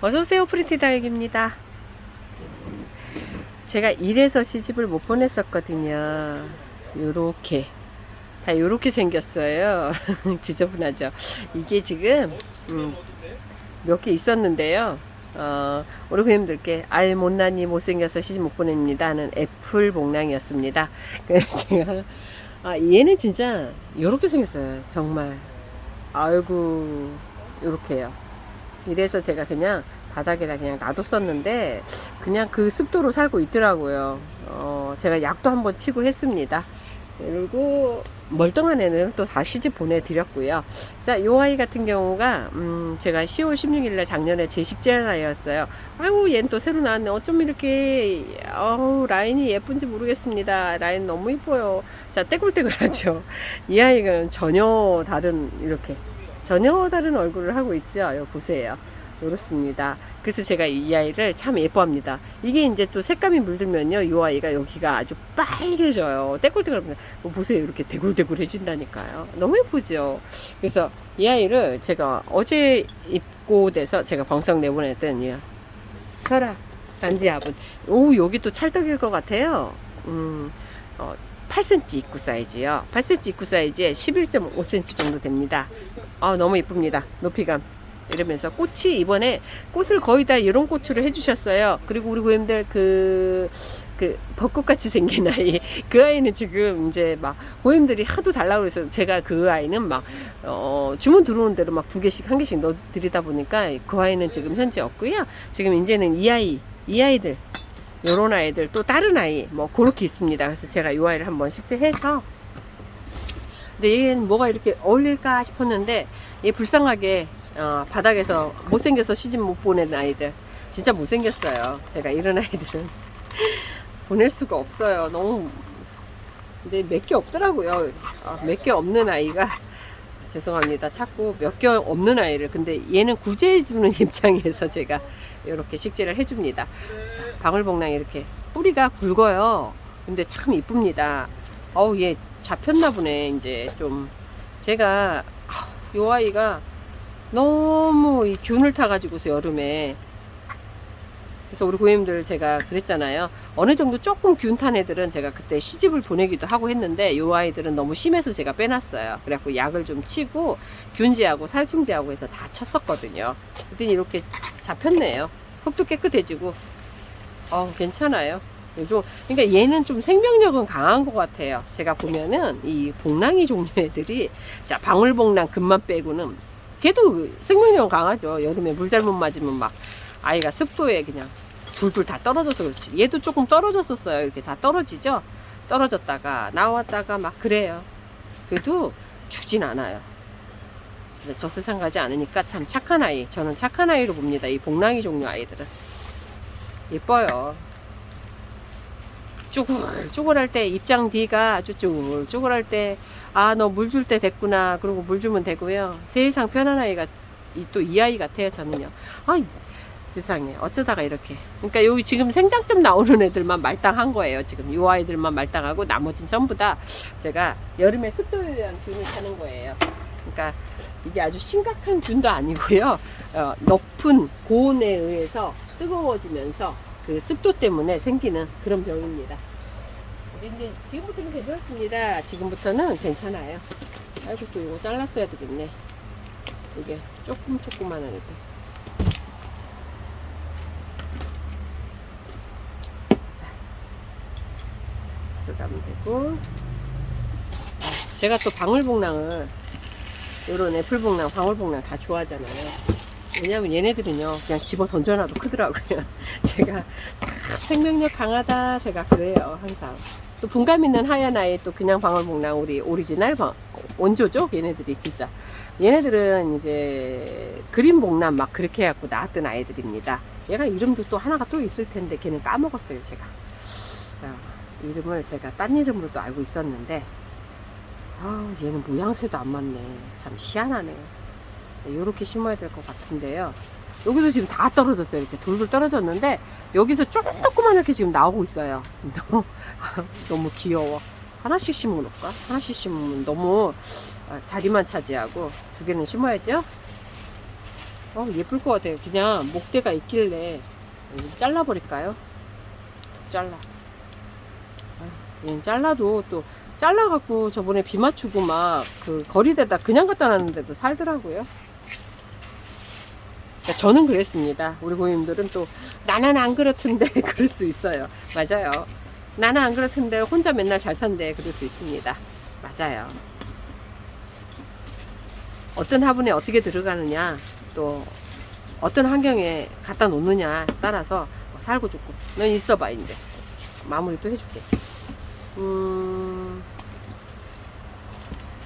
어서오세요 프리티 다육입니다. 제가 일해서 시집을 못 보냈었거든요. 요렇게. 다 요렇게 생겼어요. 지저분하죠? 이게 지금 음, 몇개 있었는데요. 어, 우리 고객님들께 알 못나니 못생겨서 시집 못 보냅니다 하는 애플 복랑이었습니다. 그래서 제가 아, 얘는 진짜 요렇게 생겼어요. 정말. 아이고 요렇게요 이래서 제가 그냥 바닥에다 그냥 놔뒀었는데 그냥 그 습도로 살고 있더라고요. 어, 제가 약도 한번 치고 했습니다. 그리고 멀쩡한 애는 또 다 시 집 보내드렸고요. 자, 요 아이 같은 경우가 음, 제가 10월 16일날 작년에 제식제한 아이였어요. 아이고 얘는 또 새로 나왔네. 어쩜 이렇게 어우, 라인이 예쁜지 모르겠습니다. 라인 너무 이뻐요. 자, 떼굴떼굴하죠. 이 아이는 전혀 다른 이렇게 전혀 다른 얼굴을 하고 있죠. 요 보세요. 이렇습니다. 그래서 제가 이 아이를 참 예뻐합니다. 이게 이제 또 색감이 물들면요, 이 아이가 여기가 아주 빨개져요. 떼굴떼굴. 뭐 보세요, 이렇게 대굴대굴해진다니까요. 너무 예쁘죠. 그래서 이 아이를 제가 어제 입고 돼서 제가 방송 내보냈더니 설아 단지압은 오 여기 또 찰떡일 것 같아요. 음, 어, 8cm 입구 사이즈요. 8cm 입구 사이즈에 11.5cm 정도 됩니다. 아 너무 이쁩니다. 높이감. 이러면서 꽃이 이번에 꽃을 거의 다 이런 꽃으로 해주셨어요. 그리고 우리 고객님들 그, 그 벚꽃같이 생긴 아이. 그 아이는 지금 이제 막 고객님들이 하도 달라고 그래서 제가 그 아이는 막, 어, 주문 들어오는 대로 막 두 개씩 한 개씩 넣어 드리다 보니까 그 아이는 지금 현재 없고요. 지금 이제는 이 아이, 이 아이들. 요런 아이들 또 다른 아이 뭐 그렇게 있습니다. 그래서 제가 이 아이를 한번 식재해서 근데 얘는 뭐가 이렇게 어울릴까 싶었는데 얘 불쌍하게 어, 바닥에서 못생겨서 시집 못 보낸 아이들 진짜 못생겼어요. 제가 이런 아이들은 보낼 수가 없어요. 너무 근데 몇 개 없더라고요. 아, 몇개 없는 아이가 죄송합니다. 자꾸 몇 개 없는 아이를 근데 얘는 구제해 주는 입장에서 제가 이렇게 식재를 해줍니다. 자, 방울복랑 이렇게 뿌리가 굵어요. 근데 참 이쁩니다. 어우 얘 잡혔나 보네 이제 좀 제가 요 아이가 너무 이 균을 타가지고서 여름에 그래서 우리 고객님들 제가 그랬잖아요. 어느 정도 조금 균탄 애들은 제가 그때 시집을 보내기도 하고 했는데 요 아이들은 너무 심해서 제가 빼놨어요. 그래갖고 약을 좀 치고 균제하고 살충제하고 해서 다 쳤었거든요. 그랬더니 이렇게 잡혔네요. 흙도 깨끗해지고 어 괜찮아요. 요즘 그러니까 얘는 좀 생명력은 강한 것 같아요. 제가 보면은 이 복랑이 종류 애들이 자 방울복랑 금만 빼고는 걔도 생명력은 강하죠. 여름에 물 잘못 맞으면 막 아이가 습도에 그냥 둘둘 다 떨어져서 그렇지. 얘도 조금 떨어졌었어요. 이렇게 다 떨어지죠. 떨어졌다가 나왔다가 막 그래요. 그래도 주진 않아요. 진짜 저 세상 가지 않으니까 참 착한 아이. 저는 착한 아이로 봅니다. 이 복랑이 종류 아이들은 예뻐요. 쭈글쭈글할 때 입장 뒤가 아주 쭈글쭈글할 때 아 너 물 줄 때 됐구나. 그리고 물 주면 되고요. 세상 편한 아이가 또 이 아이 같아요 저는요. 아 세상에. 어쩌다가 이렇게. 그러니까 여기 지금 생장점 나오는 애들만 말당한 거예요 지금. 이 아이들만 말당하고 나머지는 전부 다 제가 여름에 습도에 의한 균을 타는 거예요. 그러니까 이게 아주 심각한 균도 아니고요. 어, 높은 고온에 의해서 뜨거워지면서 그 습도 때문에 생기는 그런 병입니다. 이제 지금부터는 괜찮습니다. 지금부터는 괜찮아요. 아이고 또 이거 잘랐어야 되겠네. 이게 조금 조그만한 애들. 자, 들어가면 되고. 아, 제가 또 방울복랑을 요런 애플복랑, 방울복랑 다 좋아하잖아요. 왜냐면 얘네들은요 그냥 집어 던져놔도 크더라고요. 제가 참 생명력 강하다 제가 그래요 항상. 또 분감 있는 하얀 아이 또 그냥 방울복랑 우리 오리지널 방, 원조죠? 얘네들이 진짜. 얘네들은 이제 그린 복남 막 그렇게 해갖고 낳았던 아이들입니다. 얘가 이름도 또 하나가 또 있을 텐데 걔는 까먹었어요 제가. 아, 이름을 제가 딴 이름으로 도 알고 있었는데 아 얘는 모양새도 안 맞네. 참 희한하네요 이렇게 심어야 될 것 같은데요. 여기도 지금 다 떨어졌죠. 이렇게 둘둘 떨어졌는데 여기서 조그맣게 지금 나오고 있어요. 너무, 너무 귀여워. 하나씩 심어놓을까? 하나씩 심으면 너무 아, 자리만 차지하고 두 개는 심어야죠. 어, 예쁠 것 같아요. 그냥 목대가 있길래 잘라버릴까요? 툭 잘라. 아, 얘는 잘라도 또 잘라갖고 저번에 비 맞추고 막 그 거리대다 그냥 갖다 놨는데도 살더라고요. 그러니까 저는 그랬습니다. 우리 고객님들은 또 나는 안 그렇던데 그럴 수 있어요. 맞아요. 나는 안 그렇던데 혼자 맨날 잘 산대 그럴 수 있습니다. 맞아요. 어떤 화분에 어떻게 들어가느냐 또 어떤 환경에 갖다 놓느냐 따라서 살고 죽고 넌 있어봐 이제 마무리 또 해줄게 음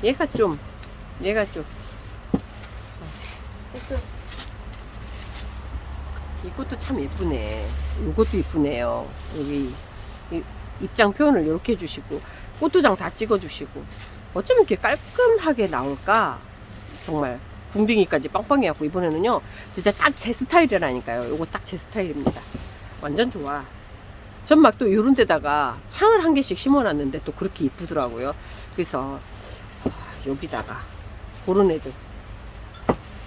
얘가 좀 얘가 좀 꽃도 이 꽃도 참 예쁘네. 이것도 예쁘네요. 여기 이 입장 표현을 이렇게 해주시고 꽃도장 다 찍어주시고. 어쩜 이렇게 깔끔하게 나올까? 정말 궁둥이까지 빵빵해 갖고 이번에는요 진짜 딱 제 스타일이라니까요. 요거 딱 제 스타일입니다. 완전 좋아. 전막또 요런 데다가 창을 한 개씩 심어놨는데 또 그렇게 이쁘더라고요. 그래서 아, 여기다가 그런 애들.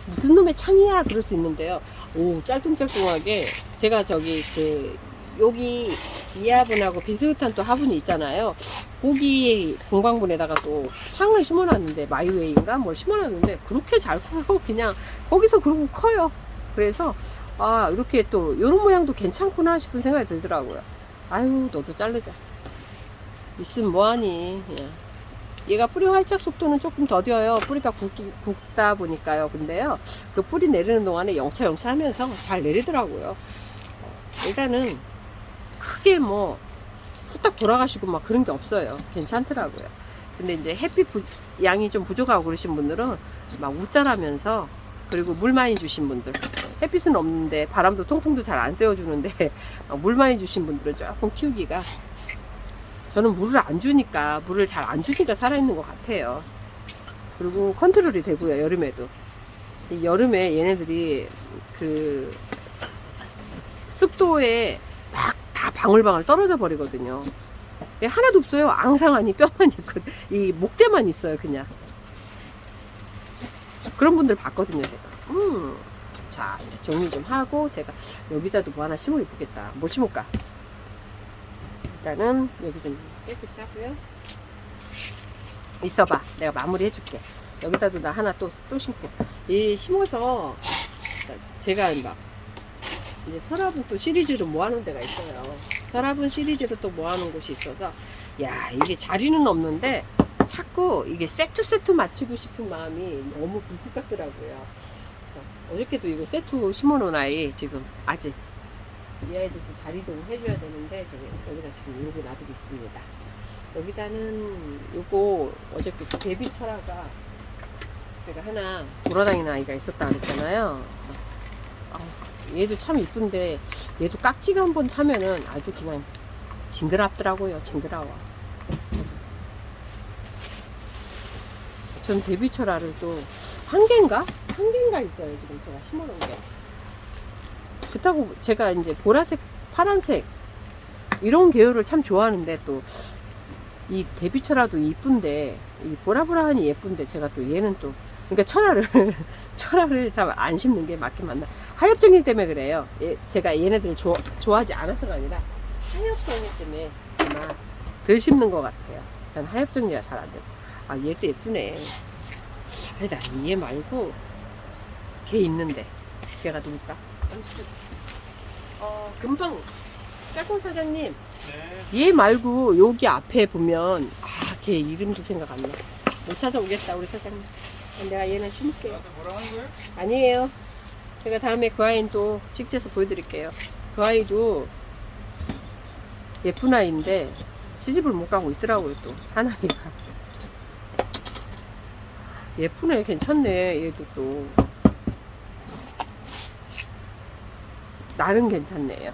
무슨 놈의 창이야? 그럴 수 있는데요 오 짤뚱짤뚱하게. 제가 저기 그 여기 이 화분하고 비슷한 또 화분이 있잖아요. 고기 공방분에다가 또 창을 심어놨는데 마이웨이인가? 뭘 심어놨는데 그렇게 잘 커요. 그냥 거기서 그러고 커요. 그래서 아 이렇게 또 이런 모양도 괜찮구나 싶은 생각이 들더라고요. 아유 너도 자르자. 있으면 뭐하니? 그냥 얘가 뿌리 활착 속도는 조금 더뎌요 뿌리가 굵기, 굵다 보니까요 근데요 그 뿌리 내리는 동안에 영차 영차 하면서 잘 내리더라고요 어, 일단은 크게 뭐 후딱 돌아가시고 막 그런 게 없어요. 괜찮더라고요. 근데 이제 햇빛 부- 양이 좀 부족하고 그러신 분들은 막 우짜라면서 그리고 물 많이 주신 분들 햇빛은 없는데 바람도 통풍도 잘 안 쐬어주는데 막물 많이 주신 분들은 조금 키우기가 저는 물을 안 주니까 물을 잘 안 주니까 살아있는 것 같아요. 그리고 컨트롤이 되고요 여름에도 이 여름에 얘네들이 그 습도에 막 다 방울방울 떨어져 버리거든요. 예, 하나도 없어요. 앙상하니 뼈만 있고 이 목대만 있어요, 그냥. 그런 분들 봤거든요, 제가. 음. 자, 정리 좀 하고 제가 여기다도 뭐 하나 심어 이쁘겠다. 뭘 심을까? 일단은 여기 좀 깨끗이 하고요. 있어봐. 내가 마무리 해줄게. 여기다도 나 하나 또, 또 심고. 이 심어서 제가 막 이제 서랍은 또 시리즈로 모아놓은 데가 있어요. 서랍은 시리즈로 또 모아놓은 곳이 있어서 야 이게 자리는 없는데 자꾸 이게 세트 세트 맞추고 싶은 마음이 너무 굴뚝 같더라고요. 어저께도 이거 세트 심어놓은 아이 지금 아직 이 아이들도 자리도 해줘야 되는데 저기 여기다 지금 이러고 놔두고 있습니다. 여기다는 요거 어저께 그 베비 철화가 제가 하나 돌아다니는 아이가 있었다 그랬잖아요. 그래서 아우, 얘도 참 이쁜데 얘도 깍지가 한번 타면은 아주 그냥 징그럽더라고요. 징그러워. 전 데뷔 철화를 또 한 개인가? 한 개인가 있어요. 지금 제가 심어놓은 게. 그렇다고 제가 이제 보라색, 파란색 이런 계열을 참 좋아하는데 또이 데뷔철화도 이쁜데 이 보라보라하니 예쁜데 제가 또 얘는 또 그러니까 철화를 철화를 잘안 심는 게 맞긴 맞나 하엽정리 때문에 그래요. 얘- 제가 얘네들을 좋아, 좋아하지 않아서가 아니라 하엽정리 때문에 아마 덜 심는 것 같아요. 전 하엽정리가 잘 안 돼서. 아 얘도 예쁘네. 아니다 얘 말고 걔 있는데 걔가 누굴까? 어 금방 짝꿍 사장님 네. 얘 말고 여기 앞에 보면 아 걔 이름도 생각 안 나. 못 찾아오겠다 우리 사장님. 내가 얘는 심을게요. 나한테 뭐라 하는 거야? 아니에요. 제가 다음에 그 아이는 또 찍지해서 보여드릴게요. 그 아이도 예쁜 아이인데 시집을 못 가고 있더라고요 또 하나니가. 예쁘네 괜찮네 얘도 또 나름 괜찮네요.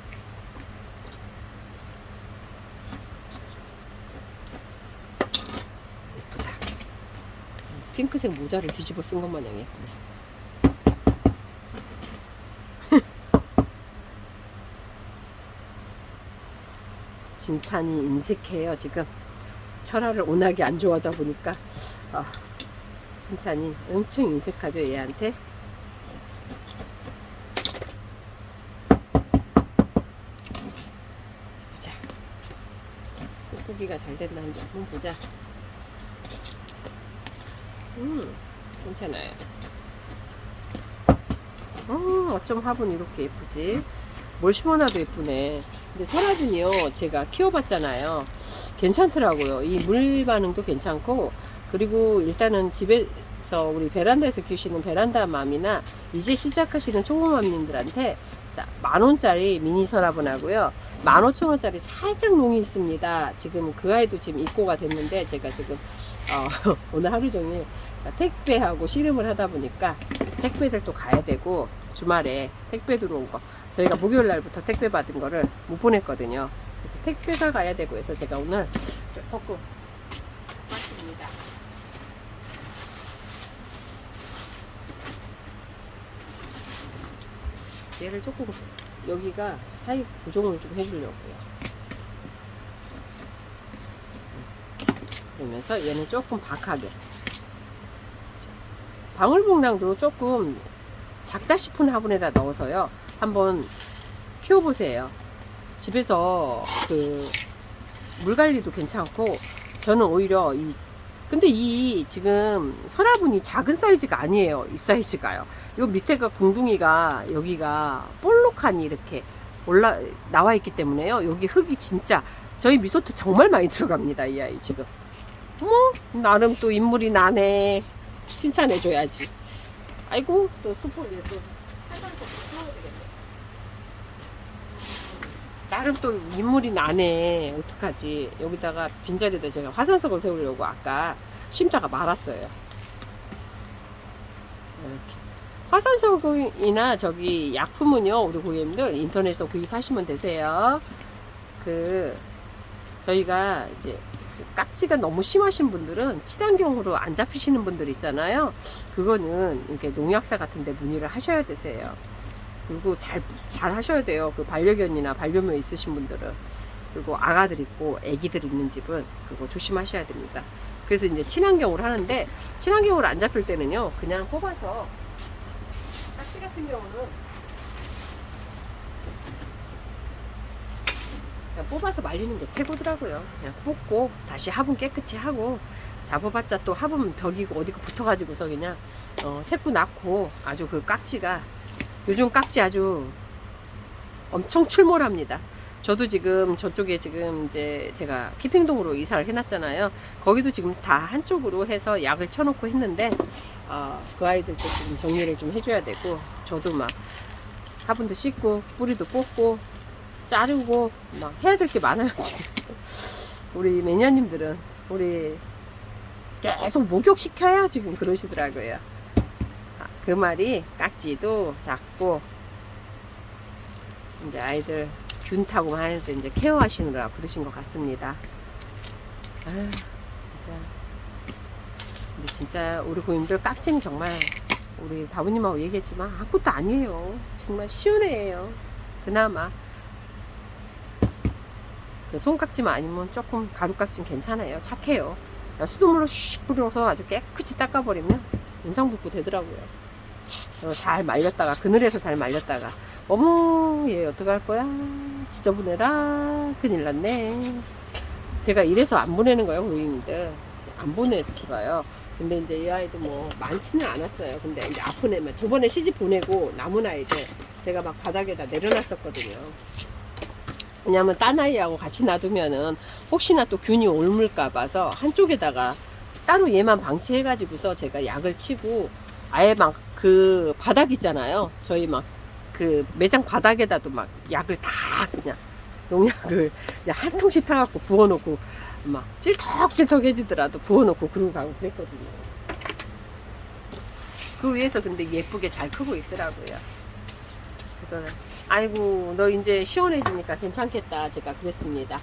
예쁘다. 핑크색 모자를 뒤집어 쓴 것 마냥 예쁘네. 진찬이 인색해요 지금 철화를 워낙에 안 좋아하다 보니까 아, 진찬이 엄청 인색하죠 얘한테 여기가 잘 됐는지 한번 보자. 음, 괜찮아요. 어, 어쩜 화분 이렇게 예쁘지? 뭘 심어놔도 예쁘네. 근데 서라분이요, 제가 키워봤잖아요. 괜찮더라고요. 이 물 반응도 괜찮고, 그리고 일단은 집에서 우리 베란다에서 키우시는 베란다 맘이나 이제 시작하시는 초보맘님들한테 자, 만 원짜리 미니 서라분하고요. 만 오천 원짜리 살짝 농이 있습니다. 지금 그 아이도 지금 입고가 됐는데 제가 지금 어, 오늘 하루 종일 택배하고 씨름을 하다 보니까 택배를 또 가야 되고 주말에 택배 들어온 거 저희가 목요일 날부터 택배 받은 거를 못 보냈거든요. 그래서 택배가 가야 되고 해서 제가 오늘 조금 왔습니다. 얘를 조금 여기가 사이 고정을 좀 해주려고요. 그러면서 얘는 조금 박하게. 자, 방울복랑도 조금 작다 싶은 화분에다 넣어서요. 한번 키워보세요. 집에서 그 물 관리도 괜찮고 저는 오히려 이 근데 이 지금 서라분이 작은 사이즈가 아니에요. 이 사이즈가요. 요 밑에가 궁둥이가 여기가 볼록하니 이렇게 올라 나와 있기 때문에요. 여기 흙이 진짜 저희 미소트 정말 많이 들어갑니다. 이 아이 지금. 어머 나름 또 인물이 나네. 칭찬해줘야지. 아이고 또 수포 얘도 한산도 키워야 되겠네. 나름 또 인물이 나네. 어떡하지? 여기다가 빈자리에다 제가 화산석을 세우려고 아까 심다가 말았어요. 이렇게. 화산석이나 저기 약품은요, 우리 고객님들 인터넷에서 구입하시면 되세요. 그, 저희가 이제 그 깍지가 너무 심하신 분들은 친환경으로 안 잡히시는 분들 있잖아요. 그거는 이렇게 농약사 같은 데 문의를 하셔야 되세요. 그리고 잘, 잘 하셔야 돼요. 그 반려견이나 반려묘 있으신 분들은. 그리고 아가들 있고 애기들 있는 집은 그거 조심하셔야 됩니다. 그래서 이제 친환경으로 하는데 친환경으로 안 잡힐 때는요. 그냥 뽑아서 깍지 같은 경우는 그냥 뽑아서 말리는 게 최고더라고요. 그냥 뽑고 다시 화분 깨끗이 하고 잡아봤자 또 화분 벽이고 어디가 붙어가지고서 그냥 어, 새꾸 낳고 아주 그 깍지가 요즘 깍지 아주 엄청 출몰합니다. 저도 지금 저쪽에 지금 이제 제가 키핑동으로 이사를 해놨잖아요. 거기도 지금 다 한쪽으로 해서 약을 쳐놓고 했는데 어, 그 아이들도 지금 정리를 좀 해줘야 되고 저도 막 화분도 씻고 뿌리도 뽑고 자르고 막 해야 될 게 많아요 지금. 우리 매니아님들은 우리 계속 목욕 시켜야 지금 그러시더라고요. 아, 그 말이 깍지도 작고 이제 아이들 균 타고 하는데 이제 케어하시느라 그러신 것 같습니다. 아 진짜 근데 진짜 우리 고객님들 깍지는 정말 우리 다부님하고 얘기했지만 아무것도 아니에요. 정말 시원해요. 그나마 그 손깍지만 아니면 조금 가루깍지는 괜찮아요. 착해요. 수돗물로 슉 뿌려서 아주 깨끗이 닦아버리면 인상 붓고 되더라고요. 어, 잘 말렸다가 그늘에서 잘 말렸다가. 어머 얘 어떡할 거야? 지저분해라. 큰일 났네. 제가 이래서 안 보내는 거예요 고객님들. 안 보냈어요. 근데 이제 이 아이도 뭐 많지는 않았어요. 근데 이제 아픈 애만 저번에 시집 보내고 남은 아이들 제가 막 바닥에다 내려놨었거든요. 왜냐면 딴 아이하고 같이 놔두면은 혹시나 또 균이 옮을까 봐서 한쪽에다가 따로 얘만 방치해가지고서 제가 약을 치고 아예 막 그 바닥 있잖아요. 저희 막 그 매장 바닥에다도 막 약을 다 그냥 농약을 그냥 한 통씩 타갖고 부어놓고 막 찔턱찔턱해지더라도 부어놓고 그러고 가고 그랬거든요. 그 위에서 근데 예쁘게 잘 크고 있더라고요. 그래서 아이고 너 이제 시원해지니까 괜찮겠다 제가 그랬습니다.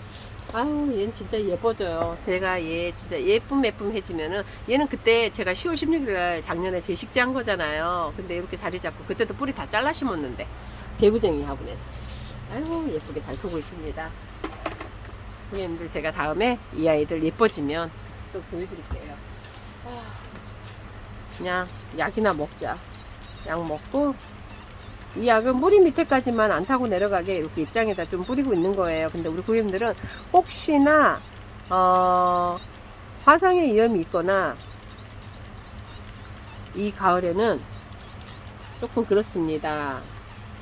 아유 얘는 진짜 예뻐져요. 제가 얘 진짜 예쁨 예쁨 해지면은 얘는 그때 제가 10월 16일 작년에 제식제한 거잖아요. 근데 이렇게 자리 잡고 그때도 뿌리 다 잘라 심었는데 개구쟁이 화분에서 아유 예쁘게 잘 크고 있습니다. 고객님들 제가 다음에 이 아이들 예뻐지면 또 보여드릴게요. 아, 그냥 약이나 먹자. 약 먹고 이 약은 뿌리 밑에까지만 안 타고 내려가게 이렇게 입장에다 좀 뿌리고 있는 거예요. 근데 우리 고객님들은 혹시나 어, 화상의 위험이 있거나 이 가을에는 조금 그렇습니다.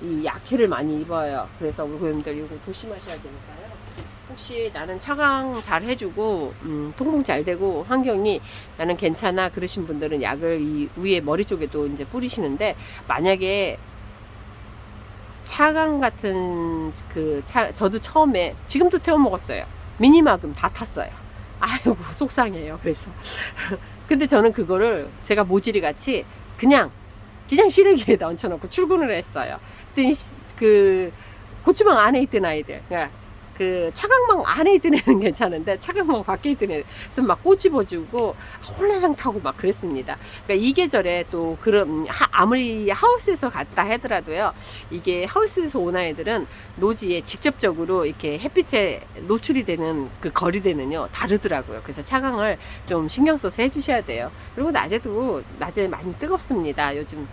이 약해를 많이 입어요. 그래서 우리 고객님들 이거 조심하셔야 되니까요. 혹시 나는 차강 잘 해주고 음, 통풍 잘 되고 환경이 나는 괜찮아 그러신 분들은 약을 이 위에 머리 쪽에도 이제 뿌리시는데 만약에 차강 같은 그 차 저도 처음에 지금도 태워 먹었어요. 미니마금 다 탔어요. 아이고 속상해요. 그래서 근데 저는 그거를 제가 모질이 같이 그냥 그냥 시래기에다 얹혀놓고 출근을 했어요. 시- 그 고추망 안에 있던 아이들, 그러니까 그 차강망 안에 있던 애는 괜찮은데 차강망 밖에 있던 애는 막 꼬집어주고 홀라당 타고 막 그랬습니다. 그러니까 이 계절에 또 그런 하- 아무리 하우스에서 갔다 하더라도요, 이게 하우스에서 온 아이들은 노지에 직접적으로 이렇게 햇빛에 노출이 되는 그 거리대는요 다르더라고요. 그래서 차강을 좀 신경 써서 해주셔야 돼요. 그리고 낮에도 낮에 많이 뜨겁습니다. 요즘.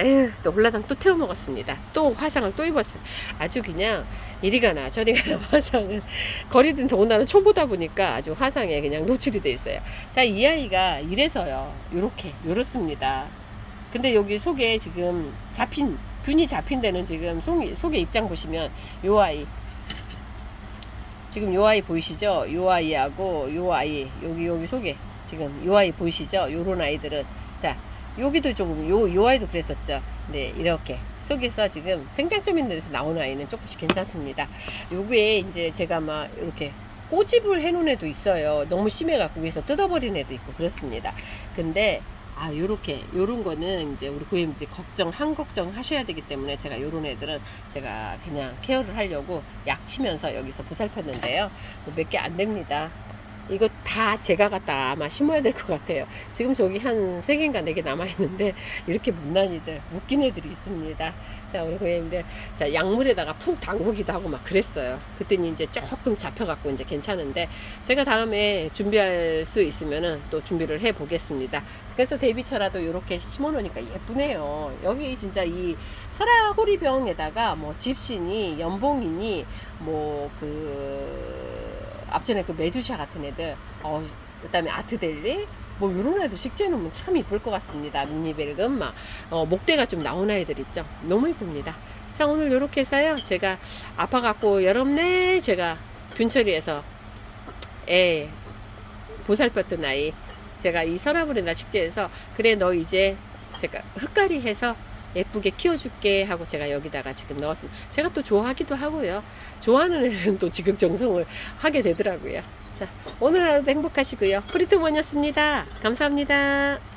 에휴, 또 홀라당 또 태워 먹었습니다. 또 화상을 또 입었어요. 아주 그냥 이리 가나 저리 가나 화상은 거리든 더군다나 초보다 보니까 아주 화상에 그냥 노출이 돼 있어요. 자, 이 아이가 이래서요. 요렇게, 요렇습니다. 근데 여기 속에 지금 잡힌, 균이 잡힌 데는 지금 속에, 속에 입장 보시면 요 아이. 지금 요 아이 보이시죠? 요 아이하고 요 아이, 여기, 여기 속에 지금 요 아이 보이시죠? 요런 아이들은. 자, 여기도 조금, 요, 요 아이도 그랬었죠. 네, 이렇게. 속에서 지금 생장점 있는 데서 나오는 아이는 조금씩 괜찮습니다. 요게 이제 제가 막 이렇게 꼬집을 해놓은 애도 있어요. 너무 심해갖고 위에서 뜯어버린 애도 있고 그렇습니다. 근데 아 요렇게 요런 거는 이제 우리 고객님들이 걱정 한 걱정 하셔야 되기 때문에 제가 요런 애들은 제가 그냥 케어를 하려고 약 치면서 여기서 보살폈는데요. 뭐 몇개 안 됩니다. 이거 다 제가 갖다 아마 심어야 될 것 같아요. 지금 저기 한 세 개인가 네 개 남아 있는데 이렇게 못난 이들 웃긴 애들이 있습니다. 자 우리 고객님들 자 약물에다가 푹 담그기도 하고 막 그랬어요. 그때는 이제 조금 잡혀갖고 이제 괜찮은데 제가 다음에 준비할 수 있으면은 또 준비를 해 보겠습니다. 그래서 데이비처라도 이렇게 심어놓으니까 예쁘네요. 여기 진짜 이 설화 호리병에다가 뭐 집신이 연봉이니 뭐 그 앞전에 그 메두샤 같은 애들 어 그다음에 아트델리 뭐 이런 애들 식재 놓으면 참 이쁠 것 같습니다. 미니벨금 막 어, 목대가 좀 나온 아이들 있죠. 너무 이쁩니다. 자 오늘 이렇게 해서요. 제가 아파갖고 여름 내 제가 균처리해서 애 보살폈던 아이 제가 이 서라브레나 식재에서 그래 너 이제 제가 흙가리 해서 예쁘게 키워줄게 하고 제가 여기다가 지금 넣었습니다. 제가 또 좋아하기도 하고요. 좋아하는 애는 또 지금 정성을 하게 되더라고요. 자, 오늘 하루도 행복하시고요. 프리트먼이었습니다. 감사합니다.